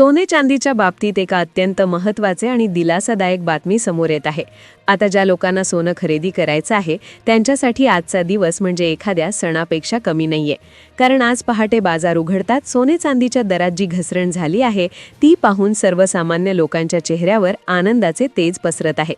सोने चांदीच्या बाबतीत एका अत्यंत महत्त्वाचे आणि दिलासादायक बातमी समोर येत आहे. आता ज्या लोकांना सोनं खरेदी करायचं आहे त्यांच्यासाठी आजचा दिवस म्हणजे एखाद्या सणापेक्षा कमी नाहीये. कारण आज पहाटे बाजार उघडतात सोने चांदीच्या दरात जी घसरण झाली आहे ती पाहून सर्वसामान्य लोकांच्या चेहऱ्यावर आनंदाचे तेज पसरत आहे.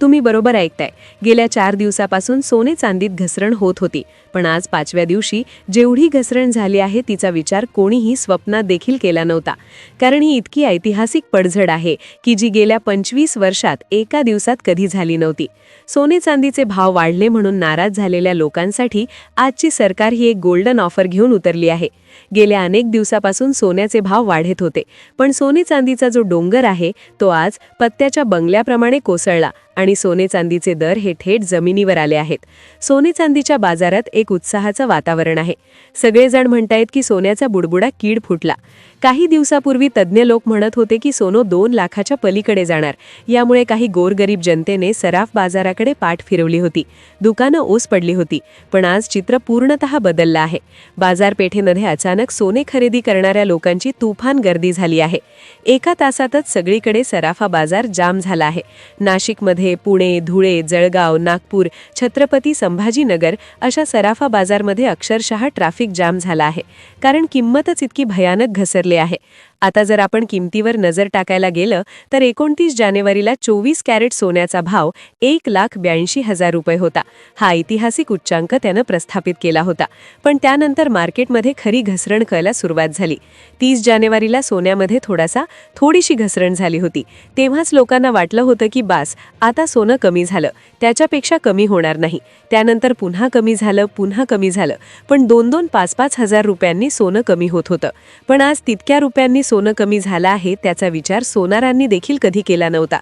तुम्ही बरोबर ऐकताय. गेल्या चार दिवसापासून सोने चांदीत घसरण होत होती. पण आज पाचव्या दिवशी जेवढी घसरण झाली आहे तिचा विचार कोणीही स्वप्नात देखील केला नव्हता. कारण ही इतकी ऐतिहासिक पडझड आहे की जी गेल्या पंचवीस वर्षात एका दिवसात कधी झाली नव्हती. सोने चांदीचे भाव वाढले म्हणून नाराज झालेल्या लोकांसाठी आजची सरकार ही एक गोल्डन ऑफर घेऊन उतरली आहे. गेल्या अनेक दिवसापासून सोन्याचे भाव वाढत होते. पण सोने चांदीचा जो डोंगर आहे तो आज पत्त्याच्या बंगल्याप्रमाणे कोसळला. आणि सोने चांदीचे दर हे थेट जमिनीवर आले आहेत. सोने चांदीच्या बाजारात एक उत्साहाचं वातावरण आहे. सगळेजण म्हणतायत की सोन्याचा बुडबुडा कीड फुटला. काही दिवसापूर्वी तज्ज्ञ लोक म्हणत होते की सोनं दोन लाखाच्या पलीकडे जाणार. यामुळे काही गोरगरीब जनतेने सराफ बाजाराकडे पाठ फिरवली होती. दुकानं ओस पडली होती. पण आज चित्र पूर्णतः बदललं आहे. बाजारपेठेमध्ये अचानक सोने खरेदी करणाऱ्या लोकांची तुफान गर्दी झाली आहे. एका तासातच सगळीकडे सराफा बाजार जाम झाला आहे. नाशिकमध्ये पुणे धुळे जळगाव नागपूर छत्रपती संभाजीनगर अशा सराफा बाजारमध्ये अक्षरशः ट्रॅफिक जाम झाला आहे. कारण किंमतच इतकी भयानक घसरली आहे. आता जर आपण किमतीवर नजर टाकायला गेलं तर एकोणतीस जानेवारीला चोवीस कॅरेट सोन्याचा भाव एक लाख ब्याऐंशी हजार रुपये होता. हा ऐतिहासिक उच्चांक त्यानं प्रस्थापित केला होता. पण त्यानंतर मार्केटमध्ये खरी घसरण कळायला सुरुवात झाली. तीस जानेवारीला सोन्यामध्ये थोडासा थोडीशी घसरण झाली होती. तेव्हाच लोकांना वाटलं होतं की बास आता सोनं कमी झालं. त्याच्यापेक्षा कमी होणार नाही. त्यानंतर पुन्हा कमी झालं पुन्हा कमी झालं. पण दोन दोन पाच पाच हजार रुपयांनी सोनं कमी होत होतं. पण आज तितक्या रुपयांनी सोनं कमी झालं आहे त्याचा विचार सोनारांनी देखील कधी केला नव्हता.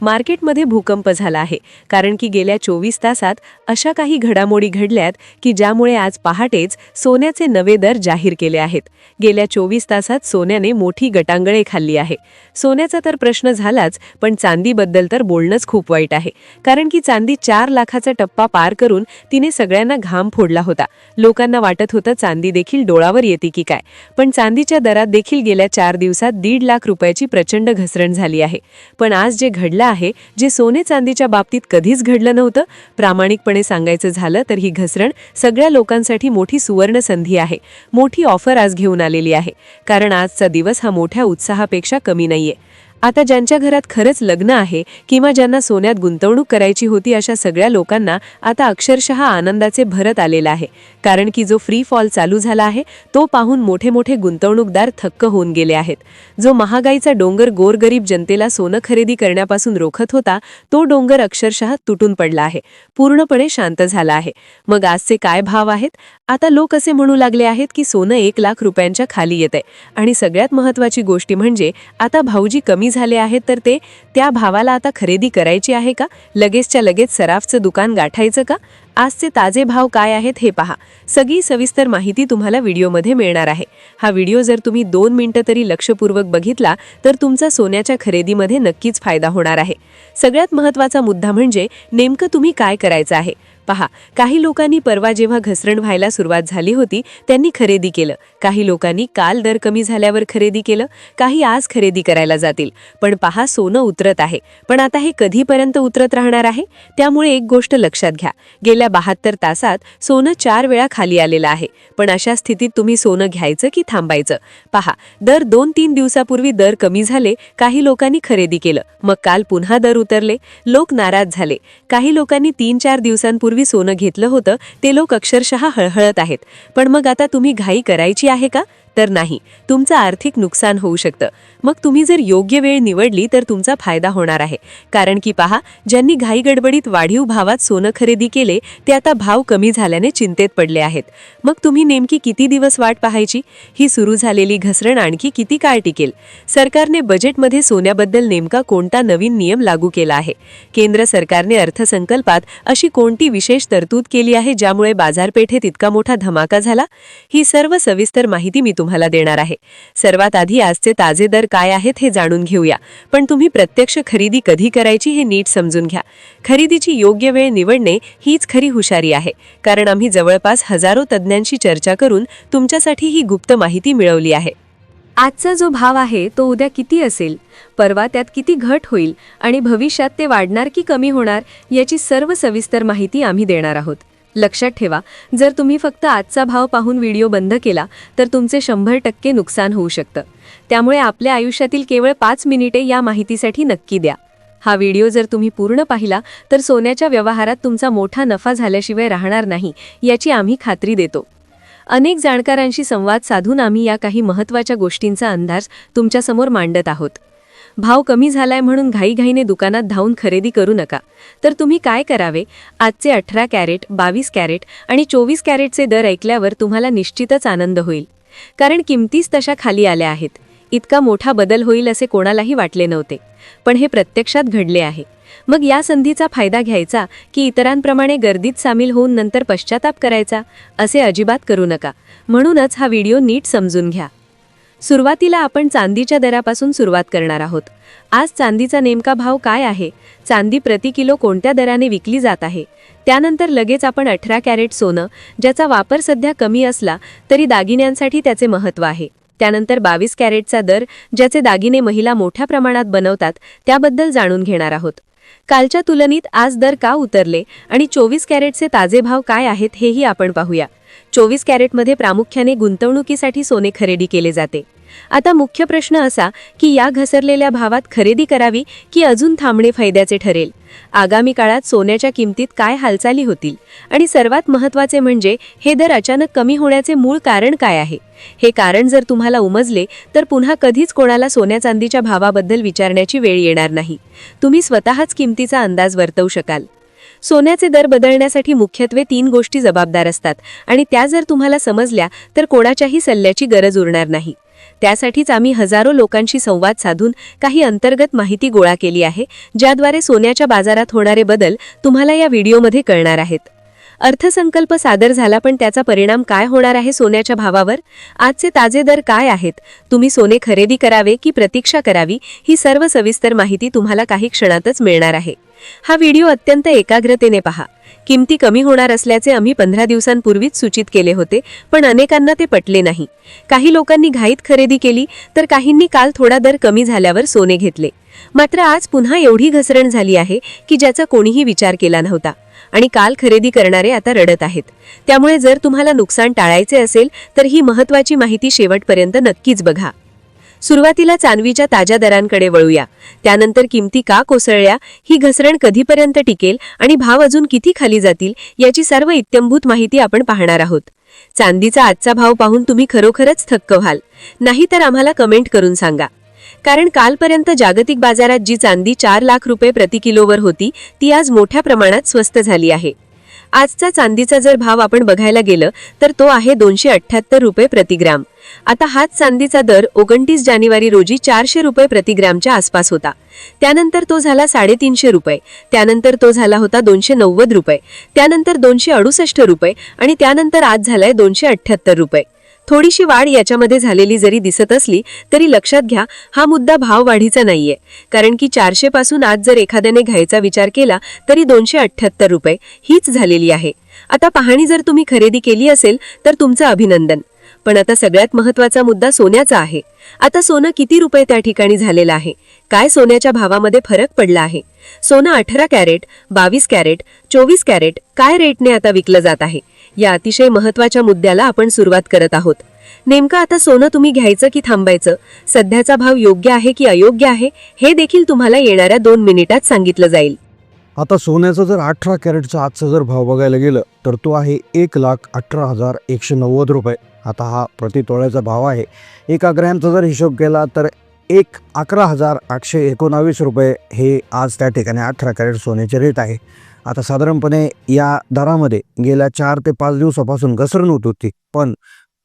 मार्केटमध्ये भूकंप झाला आहे कारण की गेल्या चोवीस तासात अशा काही घडामोडी घडल्यात की ज्यामुळे आज पहाटेच सोन्याचे नवे दर जाहीर केले आहेत. गेल्या चोवीस तासात सोन्याने मोठी गटांगळे खाल्ली आहे. सोन्याचा तर प्रश्न झालाच पण चांदीबद्दल तर बोलणंच खूप वाईट आहे. कारण की चांदी चार लाखाचा टप्पा पार करून तिने सगळ्यांना घाम फोडला होता. लोकांना वाटत होतं चांदी देखील डोळावर येते की काय. पण चांदीच्या दरात देखील गेल्या चार दिवसात दीड लाख रुपयाची प्रचंड घसरण झाली आहे. पण आज जे घडलं आहे जे सोने चांदीच्या बाबतीत कधीच घडलं नव्हतं प्रामाणिकपणे सांगायचं झालं तर ही घसरण सगळ्या लोकांसाठी मोठी सुवर्ण संधी आहे. मोठी ऑफर आज घेऊन आलेली आहे. कारण आजचा दिवस हा मोठ्या उत्साहापेक्षा कमी नाहीये. आता ज्यांच्या घरात खरंच लग्न आहे किंवा ज्यांना सोन्यात गुंतवणूक करायची होती अशा सगळ्या लोकांना आता अक्षरशः आनंदाचे भरत आलेला आहे. कारण की जो फ्री फॉल चालू झाला आहे तो पाहून मोठे मोठे गुंतवणूकदार थक्क होऊन गेले आहेत. जो महागाईचा डोंगर गोरगरीब जनतेला सोनं खरेदी करण्यापासून रोखत होता तो डोंगर अक्षरशः तुटून पडला आहे. पूर्णपणे शांत झाला आहे. मग आजचे काय भाव आहेत? आता लोक असे म्हणू लागले आहेत की सोनं एक लाख रुपयांच्या खाली येते आणि सगळ्यात महत्त्वाची गोष्टी म्हणजे आता भाऊजी कमी झाले आहेत तर ते त्या भावाला आता खरेदी करायची आहे का? लगेचच्या लगेच सराफचं दुकान गाठायचं का? आजचे ताजे भाव काय आहेत हे पहा. सगळी सविस्तर माहिती तुम्हाला व्हिडिओमध्ये मिळणार आहे. हा व्हिडिओ जर तुम्ही दोन मिनटं तरी लक्षपूर्वक बघितला तर तुमचा सोन्याच्या खरेदीमध्ये नक्कीच फायदा होणार आहे. सगळ्यात महत्त्वाचा मुद्दा म्हणजे नेमकं तुम्ही काय करायचं आहे? पहा काही लोकांनी परवा जेव्हा घसरण व्हायला सुरुवात झाली होती त्यांनी खरेदी केलं. काही लोकांनी काल दर कमी झाल्यावर खरेदी केलं काही आज खरेदी करायला जातील. पण पहा सोनं उतरत आहे. पण आता हे कधीपर्यंत उतरत राहणार आहे? त्यामुळे एक गोष्ट लक्षात घ्या. गेल्या बहात्तर तासात सोनं चार वेळा खाली आलेलं आहे. पण अशा स्थितीत तुम्ही सोनं घ्यायचं की थांबायचं? पहा दर दोन तीन दिवसापूर्वी दर कमी झाले काही लोकांनी खरेदी केलं. मग काल पुन्हा दर उतरले. लोक नाराज झाले. काही लोकांनी तीन चार दिवसांपूर्वी वर्षांपूर्वी सोनं घेतलं होतं ते लोक अक्षरशः हळहळत आहेत. पण मग आता तुम्ही घाई करायची आहे का? तर नाही. तुमचं आर्थिक नुकसान होऊ शकतं. मग तुम्ही जर योग्य वेळ निवडली तर तुमचा फायदा होणार आहे. कारण की पहा ज्यांनी घाई गडबडीत वाढीव भावात सोनं खरेदी केले ते आता भाव कमी झाल्याने चिंतेत पडले आहेत. मग तुम्ही नेमकी किती दिवस वाट पाहायची? ही सुरू झालेली घसरण आणखी किती काळ टिकेल? सरकारने बजेटमध्ये सोन्याबद्दल नेमका कोणता नवीन नियम लागू केला आहे? केंद्र सरकारने अर्थसंकल्पात अशी कोणती विशेष तरतूद केली आहे ज्यामुळे बाजारपेठेत इतका मोठा धमाका झाला? ही सर्व सविस्तर माहिती मी तुम्हाला देणार आहे. सर्वात आधी आजचे ताजे दर काय आहेत हे जाणून घेऊया. पण तुम्ही प्रत्यक्ष खरेदी कधी करायची हे नीट समजून घ्या. खरेदीची योग्य वेळ निवडणे हीच खरी हुशारी आहे. कारण आम्ही जवळपास हजारो तज्ज्ञांशी चर्चा करून तुमच्यासाठी ही गुप्त माहिती मिळवली आहे. आजचा जो भाव आहे तो उद्या किती असेल? परवा त्यात किती घट होईल? आणि भविष्यात ते वाढणार की कमी होणार याची सर्व सविस्तर माहिती आम्ही देणार आहोत. लक्षात ठेवा. जर तुम्ही फक्त आजचा भाव पाहून व्हिडिओ बंद केला तर तुमचे शंभर टक्के नुकसान होऊ शकतं. त्यामुळे आपल्या आयुष्यातील केवळ पाच मिनिटे या माहितीसाठी नक्की द्या. हा व्हिडिओ जर तुम्ही पूर्ण पाहिला तर सोन्याच्या व्यवहारात तुमचा मोठा नफा झाल्याशिवाय राहणार नाही याची आम्ही खात्री देतो. अनेक जाणकारांशी संवाद साधून आम्ही या काही महत्त्वाच्या गोष्टींचा अंदाज तुमच्यासमोर मांडत आहोत. भाव कमी झालाय म्हणून घाईघाईने दुकानात धावून खरेदी करू नका. तर तुम्ही काय करावे? आजचे अठरा कॅरेट बावीस कॅरेट आणि चोवीस कॅरेटचे दर ऐकल्यावर तुम्हाला निश्चितच आनंद होईल. कारण किमतीच तशा खाली आल्या आहेत. इतका मोठा बदल होईल असे कोणालाही वाटले नव्हते. पण हे प्रत्यक्षात घडले आहे. मग या संधीचा फायदा घ्यायचा की इतरांप्रमाणे गर्दीत सामील होऊन नंतर पश्चाताप करायचा? असे अजिबात करू नका. म्हणूनच हा व्हिडिओ नीट समजून घ्या. सुरुवातीला आपण चांदीच्या दरापासून सुरुवात करणार आहोत. आज चांदीचा नेमका भाव काय आहे? चांदी प्रति किलो कोणत्या दराने विकली जात आहे? त्यानंतर लगेच आपण अठरा कॅरेट सोनं ज्याचा वापर सध्या कमी असला तरी दागिन्यांसाठी त्याचे महत्त्व आहे. त्यानंतर बावीस कॅरेटचा दर ज्याचे दागिने महिला मोठ्या प्रमाणात बनवतात त्याबद्दल जाणून घेणार आहोत. कालच्या तुलनेत आज दर का उतरले आणि चोवीस कॅरेटचे ताजे भाव काय आहेत हेही आपण पाहूया. चोवीस कॅरेटमध्ये प्रामुख्याने गुंतवणुकीसाठी सोने खरेदी केले जाते. आता मुख्य प्रश्न असा की या घसरलेल्या भावात खरेदी करावी की अजून थांबणे फायद्याचे ठरेल? आगामी काळात सोन्याच्या किमतीत काय हालचाली होतील? आणि सर्वात महत्त्वाचे म्हणजे हे दर अचानक कमी होण्याचे मूळ कारण काय आहे? हे कारण जर तुम्हाला उमजले तर पुन्हा कधीच कोणाला सोन्या चांदीच्या भावाबद्दल विचारण्याची वेळ येणार नाही. तुम्ही स्वतःच किमतीचा अंदाज वर्तवू शकाल. सोन्याचे दर बदलण्यासाठी मुख्यत्वे तीन गोष्टी जबाबदार असतात आणि त्या जर तुम्हाला समजल्या तर कोणाच्याही सल्ल्याची गरज उरणार नाही. त्यासाठीच आम्ही हजारो लोकांशी संवाद साधून काही अंतर्गत माहिती गोळा केली आहे ज्याद्वारे सोन्याच्या बाजारात होणारे बदल तुम्हाला या व्हिडिओमध्ये कळणार आहेत. अर्थसंकल्प सादर झाला पण त्याचा परिणाम काय होणार आहे सोन्याच्या भावावर? आजचे ताजे दर काय आहेत? तुम्ही सोने खरेदी करावे की प्रतीक्षा करावी? ही सर्व सविस्तर माहिती तुम्हाला काही क्षणातच मिळणार आहे. हा व्हिडिओ अत्यंत एकाग्रतेने पहा. किमती कमी होणार असल्याचे आम्ही पंधरा दिवसांपूर्वीच सूचित केले होते पण अनेकांना ते पटले नाही. काही लोकांनी घाईत खरेदी केली तर काहींनी काल थोडा दर कमी झाल्यावर सोने घेतले. मात्र आज पुन्हा एवढी घसरण झाली आहे की ज्याचा कोणीही विचार केला नव्हता. आणि काल खरेदी करणारे आता रडत आहेत. त्यामुळे जर तुम्हाला नुकसान टाळायचे असेल तर ही महत्त्वाची माहिती शेवटपर्यंत नक्कीच बघा. सुरुवातीला चांदवीच्या ताज्या दरांकडे वळूया. त्यानंतर किमती का कोसळल्या ही घसरण कधीपर्यंत टिकेल आणि भाव अजून किती खाली जातील याची सर्व इत्यंभूत माहिती आपण पाहणार आहोत. चांदीचा आजचा भाव पाहून तुम्ही खरोखरच थक्क व्हाल. नाही तर आम्हाला कमेंट करून सांगा. कारण कालपर्यंत जागतिक बाजारात जी चांदी चार लाख रुपये प्रति किलोवर होती ती आज मोठ्या प्रमाणात स्वस्त झाली आहे. आजचा चांदीचा जर भाव आपण बघायला गेलं तर तो आहे दोनशे अठ्ठ्याहत्तर रुपये प्रतिग्राम आता हाच चांदीचा दर ओगणतीस जानेवारी रोजी चारशे रुपये प्रतिग्रामच्या आसपास होता. त्यानंतर तो झाला साडेतीनशे रुपये. त्यानंतर तो झाला होता दोनशे नव्वद रुपये. त्यानंतर दोनशे अडुसष्ट रुपये आणि त्यानंतर आज झालाय दोनशे अठ्ठ्याहत्तर रुपये. थोडीशी वाढ याच्यामध्ये झालेली जरी दिसत असली तरी लक्षात घ्या हा मुद्दा भाव वाढीचा नाहीये. कारण की चारशे पासून आज जर एखाद्याने घ्यायचा विचार केला तरी दोनशे अठ्ठ्याहत्तर रुपये. हीच झालेली आहे. आता पाहणी जर तुम्ही खरेदी केली असेल तर तुमचं अभिनंदन. पण आता सगळ्यात महत्त्वाचा मुद्दा सोन्याचा आहे. आता सोनं किती रुपये त्या ठिकाणी झालेलं आहे? काय सोन्याच्या भावामध्ये फरक पडला आहे? सोनं अठरा कॅरेट बावीस कॅरेट चोवीस कॅरेट काय रेटने आता विकलं जात आहे? या अतिशय महत्त्वाच्या मुद्द्याला आपण सुरुवात करत आहोत. नेमकं आता सोनं तुम्ही घ्यायचं की थांबायचं? सध्याचा भाव योग्य आहे की अयोग्य आहे? हे देखील तुम्हाला येणाऱ्या दोन मिनिटात सांगितलं जाईल. आता सोन्याचा जर अठरा कॅरेटचा आजचा जर भाव बघायला गेलं तर तो आहे एक लाख अठरा हजार एकशे नव्वद रुपये. आता हा प्रति तोळ्याचा भाव आहे. एका ग्रॅमचा जर हिशोब केला तर एक अकरा हजार आठशे एकोणावीस रुपये हे आज त्या ठिकाणी अठरा कॅरेट सोन्याचे रेट आहे. आता साधारणपणे या दरामध्ये गेल्या चार ते पाच दिवसापासून घसरण होत होती. पण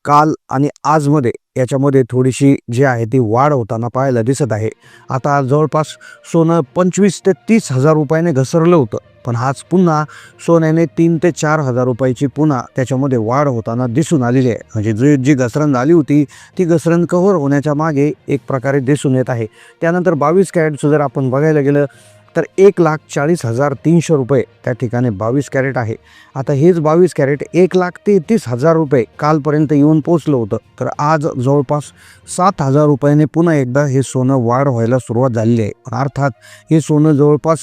काल आणि आजमध्ये याच्यामध्ये थोडीशी जी आहे ती वाढ होताना पाहायला दिसत आहे. आता जवळपास सोनं पंचवीस ते तीस हजार रुपयाने घसरलं होतं. पण आज पुन्हा सोन्याने तीन ते चार हजार रुपयाची पुन्हा त्याच्यामध्ये वाढ होताना दिसून आलेली आहे. म्हणजे जी जी घसरण झाली होती ती घसरण कव्हर होण्याच्या मागे एक प्रकारे दिसून येत आहे. त्यानंतर बावीस कॅरेटचं जर आपण बघायला गेलं तर एक लाख चाळीस हजार तीनशे रुपये त्या ठिकाणी बावीस कॅरेट आहे. आता हेच बावीस कॅरेट एक लाख तेहतीस हजार रुपये कालपर्यंत येऊन पोचलं होतं. तर आज जवळपास सात हजार रुपयाने पुन्हा एकदा हे सोनं वाढ व्हायला सुरुवात झालेली आहे. अर्थात हे सोनं जवळपास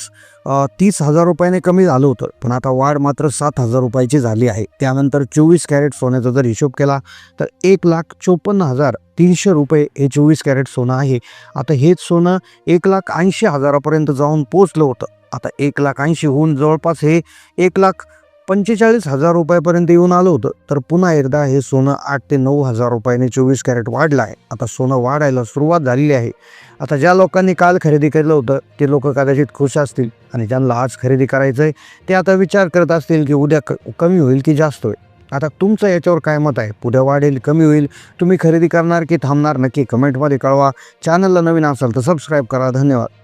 तीस हजार रुपयाने कमी झालं होतं. पण आता वाढ मात्र सात हजार रुपयाची झाली आहे. त्यानंतर चोवीस कॅरेट सोन्याचा जर हिशोब केला तर एक लाख चोपन्न हजार तीनशे रुपये हे चोवीस कॅरेट सोनं आहे. आता हेच सोनं एक लाख ऐंशी हजारापर्यंत जाऊन पोचलं होतं. आता एक लाख ऐंशी होऊन जवळपास हे एक लाख पंचेचाळीस हजार रुपयापर्यंत येऊन आलं होतं तर पुन्हा एकदा हे सोनं आठ ते नऊ हजार रुपयाने चोवीस कॅरेट वाढलं आहे. आता सोनं वाढायला सुरुवात झालेली आहे. आता ज्या लोकांनी काल खरेदी केलं होतं ते लोक कदाचित खुश असतील आणि ज्यांना आज खरेदी करायचं आहे ते आता विचार करत असतील की उद्या क कमी होईल की जास्त होईल? आता तुमचं याच्यावर काय मत आहे? उद्या वाढेल कमी होईल? तुम्ही खरेदी करणार की थांबणार? नक्की कमेंटमध्ये कळवा. चॅनलला नवीन असाल तर सबस्क्राईब करा. धन्यवाद.